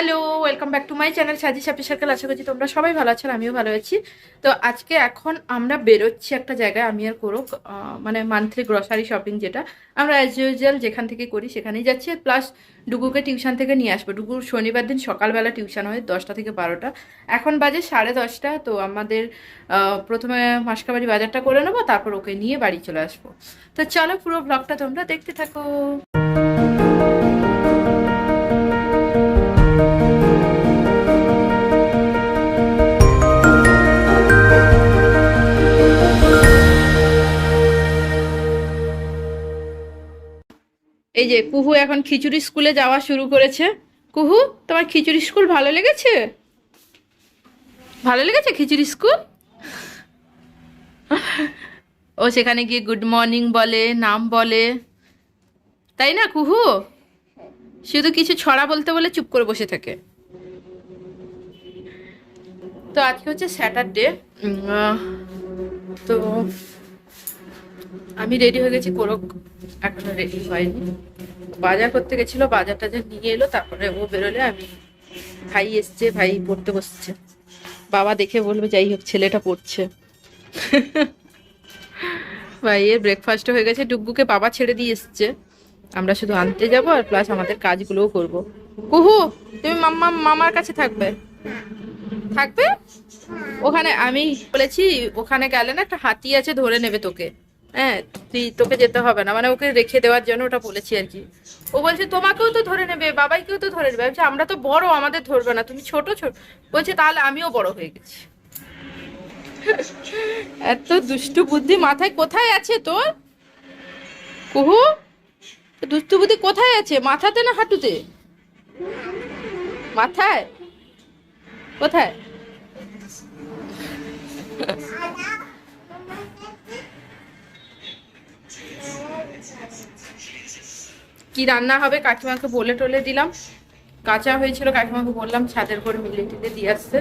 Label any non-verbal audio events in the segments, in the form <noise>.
Hello welcome back to my channel সাজি সাপি circle আশা করছি তোমরা সবাই ভালো আছো আর আমিও ভালো আছি। তো আজকে এখন আমরা বেরোচ্ছি একটা জায়গায়, আমি আর করো মানে মান্থলি গ্রসারি শপিং যেটা, আমরা অ্যাজ ইউজুয়াল যেখান থেকে করি সেখানেই যাচ্ছি। প্লাস ডুগুকে টিউশন থেকে নিয়ে আসব। ডুগুর শনিবার দিন সকালবেলা টিউশন হয় দশটা থেকে বারোটা। এখন বাজে সাড়ে দশটা, তো আমাদের প্রথমে মাসকাবাড়ি বাজারটা করে নেব, তারপর ওকে নিয়ে বাড়ি চলে আসব। তো চলো পুরো ব্লগটা তোমরা দেখতে থাকো। এই যে কুহু এখন খিচুড়ি স্কুলে যাওয়া শুরু করেছে। কুহু, তোমার খিচুড়ি স্কুল ভালো লেগেছে? ভালো লেগেছে খিচুড়ি স্কুল? ও সেখানে গিয়ে গুড মর্নিং বলে, নাম বলে। তাই না কুহু? শুধু কিছু ছড়া বলতে বলে চুপ করে বসে থাকে। তো আজকে হচ্ছে স্যাটারডে তো আমি রেডি হয়ে গেছি কোরক এখনও রেডি হয়নি। বাজার করতে গেছিল বাজার টাজার নিয়ে এলো, তারপরে ও বেরোলে আমি ভাই এসছে, ভাই পড়তে বসছে। বাবা দেখে বলবে, যাই হোক, ছেলেটা পড়ছে। ভাইয়ের ব্রেকফাস্ট হয়ে গেছে ডুগ্গুকে বাবা ছেড়ে দিয়ে এসছে। আমরা শুধু আনতে যাব আর প্লাস আমাদের কাজগুলোও করব। কুহু, তুমি মাম্মা, মামার কাছে থাকবে? থাকবে? ওখানে, আমি বলেছি, ওখানে গেলে না একটা হাতি আছে, ধরে নেবে তোকে। হ্যাঁ তুই তোকে যেতে হবে না। মানে ওকে রেখে দেওয়ার জন্য ওটা বলেছি আর কি। ও বলছে তোমাকেও তো ধরে নেবে বাবাইকেও তো ধরে নেবে। বলছি, আমরা তো বড় আমাদের ধরবে না। তুমি ছোট ছোট। বলছে তাহলে আমিও বড় হয়ে গেছি। এত দুষ্টু বুদ্ধি। মাথায় কোথায় আছে তোর? কুহু দুষ্টু বুদ্ধি কোথায় আছে? মাথাতে না হাঁটুতে? মাথায়? কোথায়? কি রান্না হবে? কাকিমাকে বলে টলে দিলাম। কাঁচা হয়েছিল, কাকিমাকে বললাম ছাদের করে মিলিয়ে টিলে দিয়ে আসতে।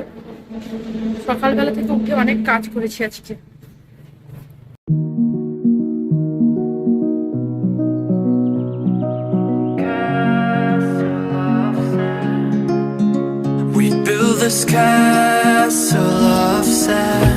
সকালবেলা থেকে উঠে অনেক কাজ করেছি আজকে। This castle of sand.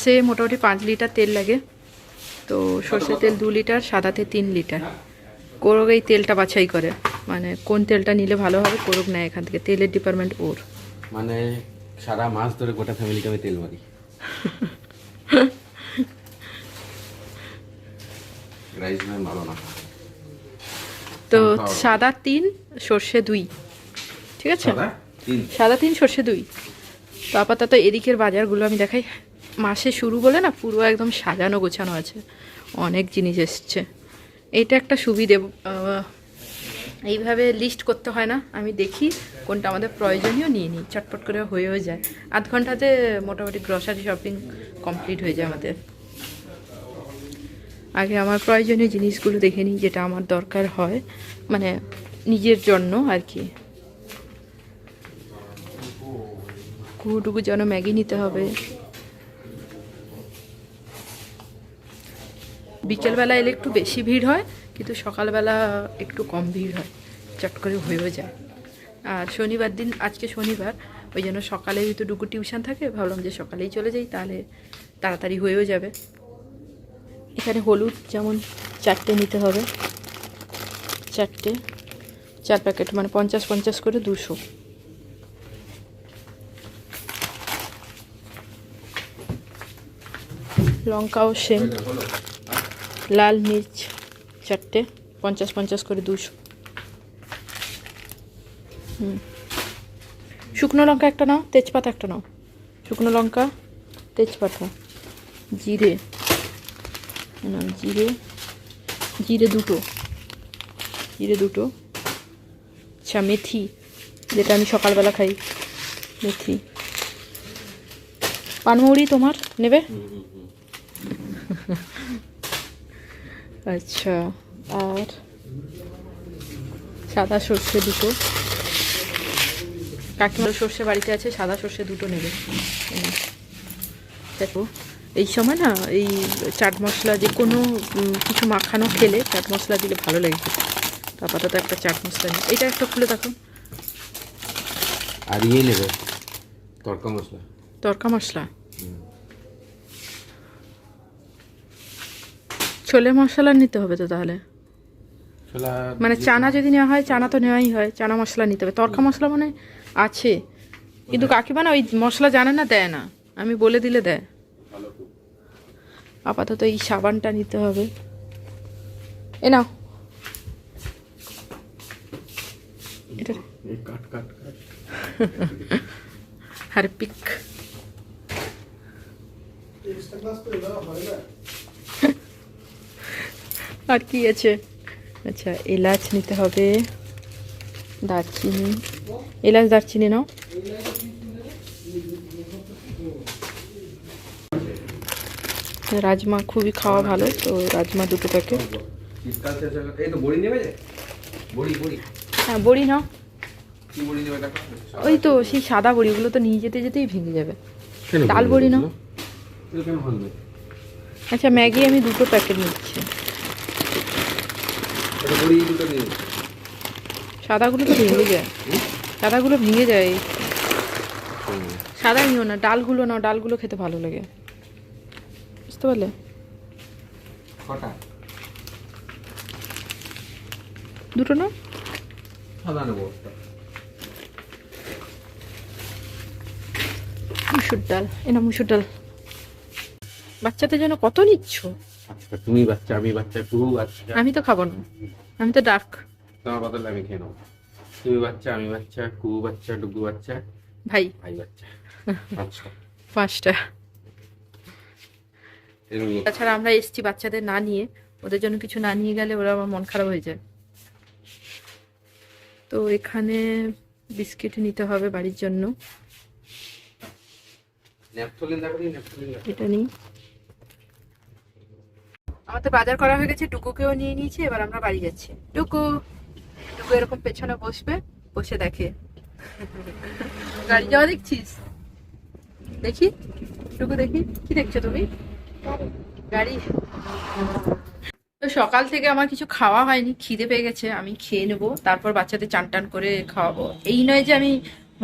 মাসে মোটামুটি পাঁচ লিটার তেল লাগে। তো সর্ষের তেল দু লিটার সাদাতে তিন লিটার। কোরগ এই তেলটা বাছাই করে। মানে কোন তেলটা নিলে ভালো হবে কোরগ নেয় এখান থেকে। তেলের ডিপার্টমেন্ট ওর। মানে সারা মাস ধরে গোটা ফ্যামিলিকে আমি তেল মারি। তো সাদা তিন সর্ষে দুই। ঠিক আছে? সাদা তিন? সাদা তিন সর্ষে দুই। তো আপাতত এদিকের বাজারগুলো আমি দেখাই। মাসে শুরু বলে না পুরো একদম সাজানো গোছানো আছে। অনেক জিনিস এসছে। এটা একটা সুবিধে এইভাবে লিস্ট করতে হয় না। আমি দেখি কোনটা আমাদের প্রয়োজনীয়, নিয়ে নিই। চটপট করে হয়েও যায়। আধ ঘন্টাতে মোটামুটি গ্রসারি শপিং কমপ্লিট হয়ে যায় আমাদের। আগে আমার প্রয়োজনীয় জিনিসগুলো দেখে নিই, যেটা আমার দরকার হয় মানে নিজের জন্য আর কি। কুহুটুকু যেন ম্যাগি নিতে হবে। বিকেলবেলা এলে একটু বেশি ভিড় হয়, কিন্তু সকালবেলা একটু কম ভিড় হয়, চট করে হয়েও যায়। আর শনিবার দিন, আজকে শনিবার, ওই জন্য সকালে যেহেতু ডুকু টিউশন থাকে, ভাবলাম যে সকালেই চলে যাই, তাহলে তাড়াতাড়ি হয়েও যাবে। এখানে হলুদ যেমন চারটে নিতে হবে, চারটে, চার প্যাকেট মানে পঞ্চাশ পঞ্চাশ করে দুশো। লঙ্কাও সেম। লাল মির্চ চারটে পঞ্চাশ পঞ্চাশ করে দুশো। হুম। শুকনো লঙ্কা একটা নাও তেজপাতা একটা নাও। শুকনো লঙ্কা তেজপাতা জিরে। জিরে জিরে দুটো। জিরে দুটো। আচ্ছা মেথি যেটা আমি সকালবেলা খাই। মেথি। পানমৌরি তোমার? নেবে? <laughs> আচ্ছা আর সাদা সর্ষে দুটো। কাকিমার সর্ষে বাড়িতে আছে সাদা সর্ষে দুটো নেবে। দেখো এই সময় না এই চাট মশলা যে কোনো কিছু মাখানো খেলে চাট মশলা দিলে ভালো লাগে। আপাতত একটা চাট মশলা নিই। এটা একটা খুলে দেখো। আর ইয়ে নেবে তড়কা মশলা। তরকা মশলা? ছোলে মশলা নিতে হবে তো তাহলে? মানে চানা যদি নেওয়া হয় চানা তো নেওয়াই হয় চানা মশলা নিতে হবে। তরকা মশলা মানে আছে কিন্তু কাকিমা না ওই মশলা জানে না দেয় না। আমি বলে দিলে দেয়। আপাতত এই সাবানটা নিতে হবে। এ নাও। এটা এই কাট কাট কাট। হারপিক। আর কি আছে? আচ্ছা এলাচ নিতে হবে। দারচিনি। এলাচ দারচিনি নাও। রাজমা খুবই খাওয়া ভালো তো রাজমা দুটো প্যাকেট হয়ে বড়ি নাও। ওই তো সেই সাদা বড়িগুলো তো নিয়ে যেতে যেতেই ভেঙে যাবে। ডাল বড়ি নাও। আচ্ছা ম্যাগি আমি দুটো প্যাকেট নিচ্ছি। সাদাগুলো তো ভেঙে যায়। সাদাগুলো ভেঙে যায়। সাদা নিও না ডালগুলো নাও ডালগুলো খেতে ভালো লাগে। বুঝতে পারলে? দুটো না সাদা নেব মুসুর ডাল এ না মুসুর ডাল। বাচ্চাদের জন্য কত নিচ্ছ? আচ্ছা তুমি বাচ্চা আমি বাচ্চা টু বাচ্চা। আমি তো খাব না। আমি তো ডার্ক তোমার বদলে আমি খেয়ে নেব। তুমি বাচ্চা আমি বাচ্চা কু বাচ্চা ডুগু বাচ্চা। ভাই। ভাই বাচ্চা। আচ্ছা। পাঁচটা। তাছাড়া আমরা এসছি বাচ্চাদের না নিয়ে। ওদের জন্য কিছু না নিয়ে গেলে ওরা আমার মন খারাপ হয়ে যায়। তো এখানে বিস্কিট নিতে হবে বাড়ির জন্য। এটা নিই। আমাদের বাজার করা হয়ে গেছে, টুকুকেও নিয়ে নিয়েছি, এবার আমরা বাড়ি যাচ্ছি। টুকু টুকু এরকম পেছনে বসবে, বসে দেখে। গাড়ি যাওয়া দেখছিস? দেখি? টুকু দেখি? কি দেখছ তুমি? গাড়ি। তো সকাল থেকে আমার কিছু খাওয়া হয়নি, খিদে পেয়ে গেছে, আমি খেয়ে নেব, তারপর বাচ্চাদের চান টান করে খাওয়াবো। এই নয় যে আমি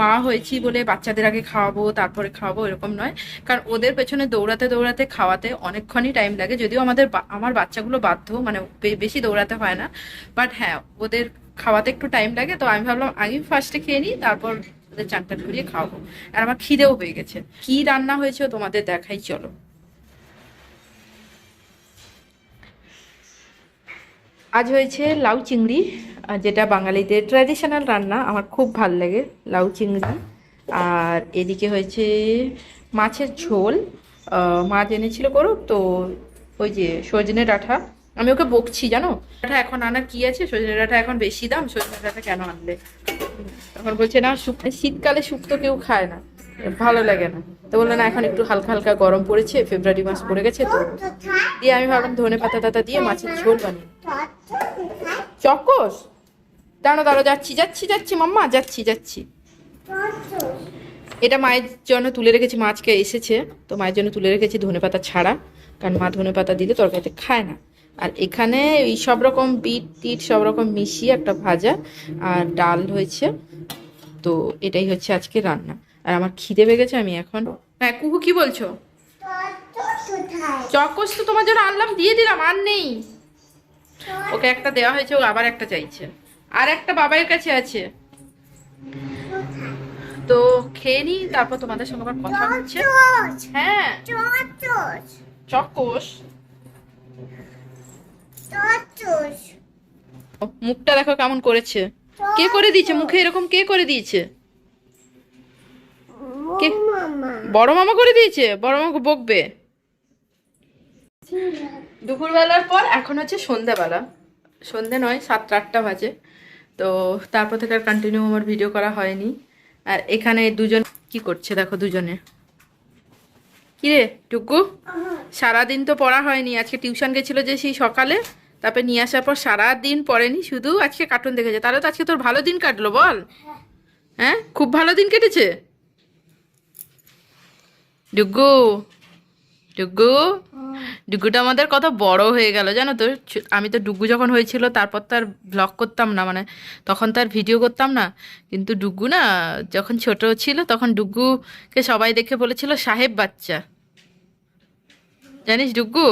মা হয়েছি বলে বাচ্চাদের আগে খাওয়াবো, তারপরে খাওয়াবো, এরকম নয়। কারণ ওদের পেছনে দৌড়াতে দৌড়াতে খাওয়াতে অনেকক্ষণই টাইম লাগে। যদিও আমাদের আমার বাচ্চাগুলো বাধ্য মানে বেশি দৌড়াতে হয় না। বাট হ্যাঁ ওদের খাওয়াতে একটু টাইম লাগে। তো আমি ভাবলাম আগে ফার্স্টে খেয়ে নিই, তারপর ওদের চান করিয়ে খাওয়াবো। আর আমার খিদেও হয়ে গেছে। কি রান্না হয়েছে তোমাদের দেখাই, চলো। আজ হয়েছে লাউ চিংড়ি যেটা বাঙালিদের ট্র্যাডিশনাল রান্না আমার খুব ভালো লাগে লাউ চিংড়ি। আর এদিকে হয়েছে মাছের ঝোল। আহ, মা জেনেছিল করো তো ওই যে সজনে ডাঁটা। আমি ওকে বকছি জানো? ডাঁটা এখন আনার কি আছে? সজনে ডাঁটা এখন বেশি দাম সজনে ডাঁটা কেন আনলে তখন বলছে না শীতকালে শুক্তো কেউ খায় না। ভালো লাগে না। তো বলল, না, এখন একটু হালকা হালকা গরম পড়েছে, ফেব্রুয়ারি মাস পড়ে গেছে, তো দিয়ে আমি ভাবলাম ধনে পাতা টাতা দিয়ে মাছের ঝোল বানিয়ে চকস? দাঁড়ো দাঁড়ো যাচ্ছি যাচ্ছি যাচ্ছি, মাম্মা, যাচ্ছি যাচ্ছি। এটা মায়ের জন্য তুলে রেখেছি মাছকে এসেছে, তো মায়ের জন্য তুলে রেখেছি ধনে পাতা ছাড়া, কারণ মা ধনে পাতা দিলে তরকারিতে খায় না। আর এখানে এই সব রকম বিট টিট, সব রকম মিশিয়ে একটা ভাজা আর ডাল হয়েছে, তো এটাই হচ্ছে আজকে রান্না। আর আমার খিদে পেয়ে আমি এখন হ্যাঁ কুহু কি বলছো? চকস তো তোমার জন্য আনলাম দিয়ে দিলাম আর নেই। ওকে একটা দেওয়া হয়েছে ও আবার একটা চাইছে। আর একটা বাবার কাছে আছে। তো খেয়ে নি তারপর তোমাদের সঙ্গে আবার কথা হচ্ছে। হ্যাঁ। চকোস! মুখটা দেখো কেমন করেছে। কে করে দিয়েছে? মুখে এরকম কে করে দিয়েছে কে বড় মামা করে দিয়েছে বড় মামা বকবে। দুপুরবেলার পর এখন হচ্ছে সন্ধ্যাবেলা। সন্ধে নয় সাতটা আটটা বাজে। তো তারপর থেকে আর কন্টিনিউ আমার ভিডিও করা হয়নি। আর এখানে দুজন কি করছে দেখো দুজনে? কিরে টুকু? সারাদিন তো পড়া হয়নি। আজকে টিউশন গেছিল যে সেই সকালে তারপরে নিয়ে আসার পর সারাদিন পড়েনি শুধু আজকে কার্টুন দেখেছে। তাহলে তো আজকে তোর ভালো দিন কাটলো বল। হ্যাঁ? খুব ভালো দিন কেটেছে? ডুগু ডুগু? ডুগুটা আমাদের কত বড় হয়ে গেল, জানো তো? আমি তো ডুগু যখন হয়েছিল, তারপর তো আর ব্লগ করতাম না মানে তখন তো আর ভিডিও করতাম না। কিন্তু ডুগু না, যখন ছোট ছিল, তখন ডুগুকে সবাই দেখে বলেছিল, সাহেব বাচ্চা। জানিস ডুগু?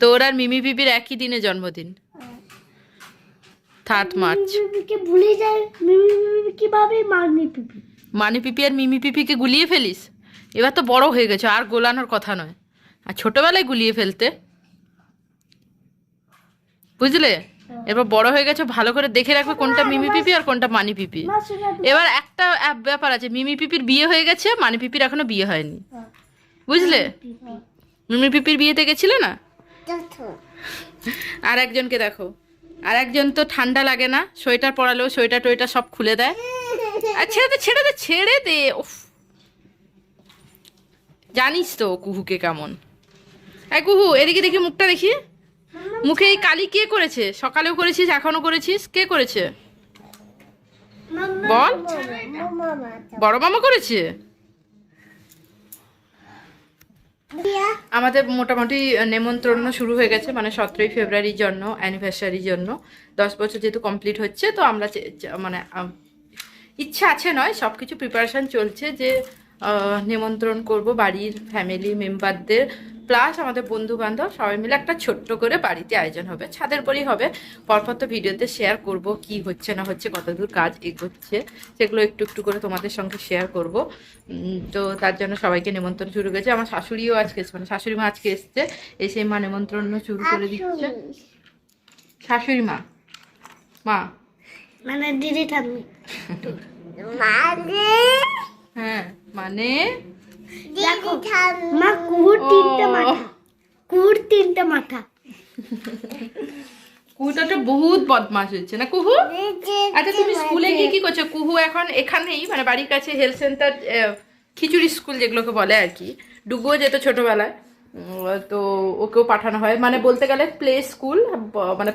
তোর আর মিমি বিবির একই দিনে জন্মদিন। Third March. ভুলে যায়, মিমি পিপি কীভাবে মারনি পিপি? মানে পিপি আর মিমি পিপিকে গুলিয়ে ফেলিস? এবার তো বড় হয়ে গেছে, আর গোলানোর কথা নয়। আর ছোটোবেলায় গুলিয়ে ফেলতে? বুঝলে? এবার বড় হয়ে গেছে, ভালো করে দেখে রাখবে কোনটা মিমি পিপি আর কোনটা মানি পিপি। এবার একটা ব্যাপার আছে, মিমি পিপির বিয়ে হয়ে গেছে, মানি পিপির এখনও বিয়ে হয়নি। বুঝলে? মিমি পিপির বিয়েতে গেছিলে না? আর একজনকে দেখো। আর একজন তো ঠান্ডা লাগে না, সোয়েটার পরালেও সোয়েটার টোয়েটার সব খুলে দেয়। ছেড়ে দে। ছেড়ে দে ছেড়ে দে জানিস তো কুহুকে কেমন। এই কুহু এদিকে দেখি মুখটা দেখি। মুখে এই কালি কে করেছে? সকালেও করেছিস এখনও করেছিস? কে করেছে? বল। বড় মামা করেছে? আমাদের মোটামুটি নেমন্ত্রণ শুরু হয়ে গেছে মানে সতেরোই ফেব্রুয়ারির জন্য অ্যানিভার্সারির জন্য। দশ বছর যেহেতু কমপ্লিট হচ্ছে তো আমরা মানে ইচ্ছা আছে নয় সব কিছু প্রিপারেশান চলছে যে নিমন্ত্রণ করব বাড়ির ফ্যামিলি মেম্বারদের প্লাস আমাদের বন্ধু বান্ধব সবাই মিলে একটা ছোট্ট করে বাড়িতে আয়োজন হবে ছাদের পরেই হবে। পরপর তো ভিডিওতে শেয়ার করব কি হচ্ছে না হচ্ছে কতদূর কাজ এগোচ্ছে সেগুলো একটু একটু করে তোমাদের সঙ্গে শেয়ার করব। তো তার জন্য সবাইকে নিমন্ত্রণ শুরু করেছে। আমার শাশুড়িও আজকে এসছে মানে শাশুড়ি মা আজকে এসছে এসে মা নিমন্ত্রণ শুরু করে দিচ্ছে। শাশুড়ি মা মা। মানে দিদি ঠাম্মি। <laughs> হ্যাঁ মানে? দেখো মা কুহুর তিনটে মাথা। কুহুর তিনটে মাথা। কুহুটা তো বহুত বদমাস হচ্ছে না কুহু? আচ্ছা তুমি স্কুলে গিয়ে কি করছ? কুহু এখন এখানেই মানে বাড়ির কাছে হেলথ সেন্টার খিচুড়ি স্কুল যেগুলোকে বলে আর কি ডুগুও যেত ছোটবেলায়। তো ওকেও পাঠানো হয়। মানে বলতে গেলে প্লে স্কুল মানে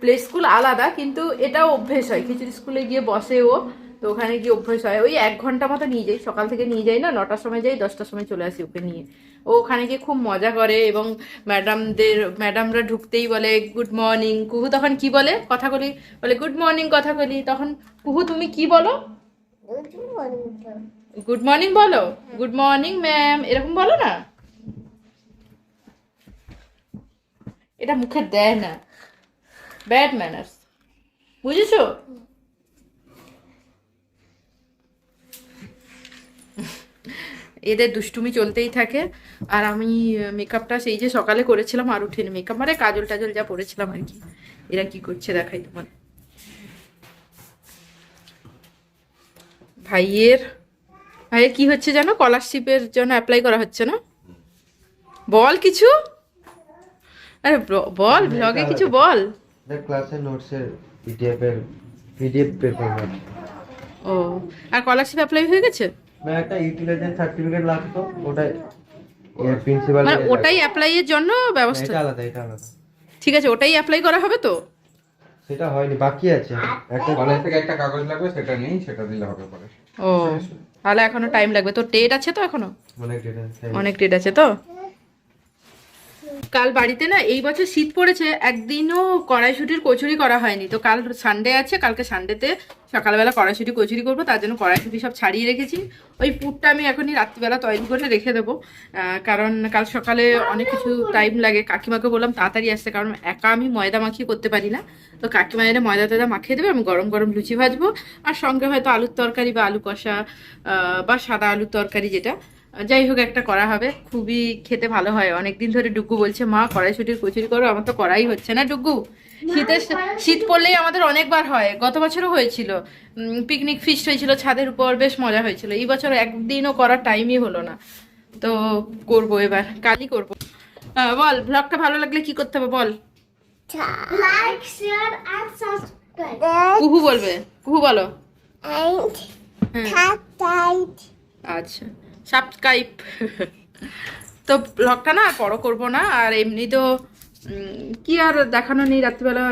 প্লে স্কুল আলাদা কিন্তু এটাও অভ্যেস হয়। খিচুড়ি স্কুলে গিয়ে বসে ও তো ওখানে গিয়ে অভ্যেস হয়। ওই এক ঘণ্টা মতো নিয়ে যাই। সকাল থেকে নিয়ে যাই না, নটার সময় যাই, দশটার সময় চলে আসি ওকে নিয়ে। ও ওখানে গিয়ে খুব মজা করে এবং ম্যাডামদের, ম্যাডামরা ঢুকতেই বলে, গুড মর্নিং। কুহু তখন কি বলে? কথা বলি, বলে, গুড মর্নিং, কথা বলি। তখন, কুহু, তুমি কি বলো? গুড মর্নিং বলো। Good morning, ma'am. এরকম বলো না? এটা মুখে দেয় না। Bad manners. বুঝেছ? এদের দুষ্টুমি চলতেই থাকে। আর আমি মেকআপটা সেই যে সকালে করেছিলাম আর উঠিনি মেকআপ মানে কাজল টাজল যা পরেছিলাম আর কি। এরা কি করছে দেখাই তোমার। ভাইয়ের ভাইয়ের কি হচ্ছে জানো? স্কলারশিপের জন্য অ্যাপ্লাই করা হচ্ছে না? বল কিছু? আরে বল ব্লগে কিছু বল। দ্য ক্লাসের নোটসের পিডিএফ এর পিডিএফ পেপার ও আর স্কলারশিপ অ্যাপ্লাই হয়ে গেছে? মানে একটা ইউটিলাইজেশন সার্টিফিকেট লাগতো ওটা প্রিন্সিপাল মানে ওটাই অ্যাপ্লাই এর জন্য ব্যবস্থা এটা আলাদা এটা আলাদা। ঠিক আছে ওটাই অ্যাপ্লাই করা হবে তো? সেটা হয়নি বাকি আছে। একটা কলেজ থেকে একটা কাগজ লাগবে সেটা নেই সেটা দিলে হবে পরে। ও তাহলে এখনও টাইম লাগবে। তো ডেট আছে তো এখনও? অনেক ডেটা অনেক ডেট আছে তো? কাল বাড়িতে না, এই বছর শীত পড়েছে, একদিনও কড়াইশুটির কচুরি করা হয়নি। তো কাল সানডে আছে, কালকে সানডেতে সকালবেলা কড়াইশুটি কচুরি করব, তার জন্য কড়াইশুটি সব ছাড়িয়ে রেখেছি। ওই পুরটা আমি এখনই রাত্রিবেলা তৈরি করে রেখে দেবো কারণ কাল সকালে অনেক কিছু টাইম লাগে। কাকিমাকে বললাম তাড়াতাড়ি আসতে, কারণ একা আমি ময়দা মাখিয়ে করতে পারি না। তো কাকিমা এনে ময়দা টয়দা মাখিয়ে দেবে, আমি গরম গরম লুচি ভাজবো। আর সঙ্গে হয়তো আলুর তরকারি বা আলু কষা বা সাদা আলুর তরকারি যেটা যাই হোক একটা করা হবে। খুবই খেতে ভালো হয়। অনেকদিন ধরে ডুগু বলছে মা কড়াইশুটির কচুরি করো আমার তো করাই হচ্ছে না ডুগু? শীতের শীত পড়লেই আমাদের অনেকবার হয়। গত বছরও হয়েছিল। পিকনিক ফিস্ট হয়েছিল ছাদের উপর বেশ মজা হয়েছিল। এই বছর একদিনও করার টাইমই হলো না। তো করব এবার কালই করব। বল ব্লগটা ভালো লাগলে কি করতে হবে বল? Like share and subscribe Kuhu বলবে। কুহু বলো। হ্যাঁ। টাইট আচ্ছা। সাবস্ক্রাইব। তো ব্লগটা না আর বড় করব না, আর এমনি তো কি আর দেখানো নেই, রাত্রিবেলা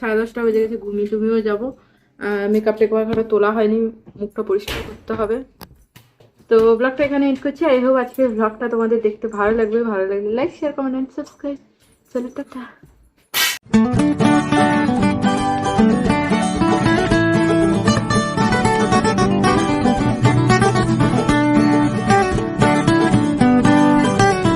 সাড়ে দশটা বেজে গেছে, ঘুমিয়ে টুমিয়েও যাব। মেকআপ টেকআপ এখনও তোলা হয়নি, মুখটা পরিষ্কার করতে হবে। তো ব্লগটা এখানে এন্ড করছি, আই হোপ আজকের ব্লগটা তোমাদের দেখতে ভালো লাগবে, ভালো লাগলে লাইক শেয়ার কমেন্ট সাবস্ক্রাইব চলো, টাটা।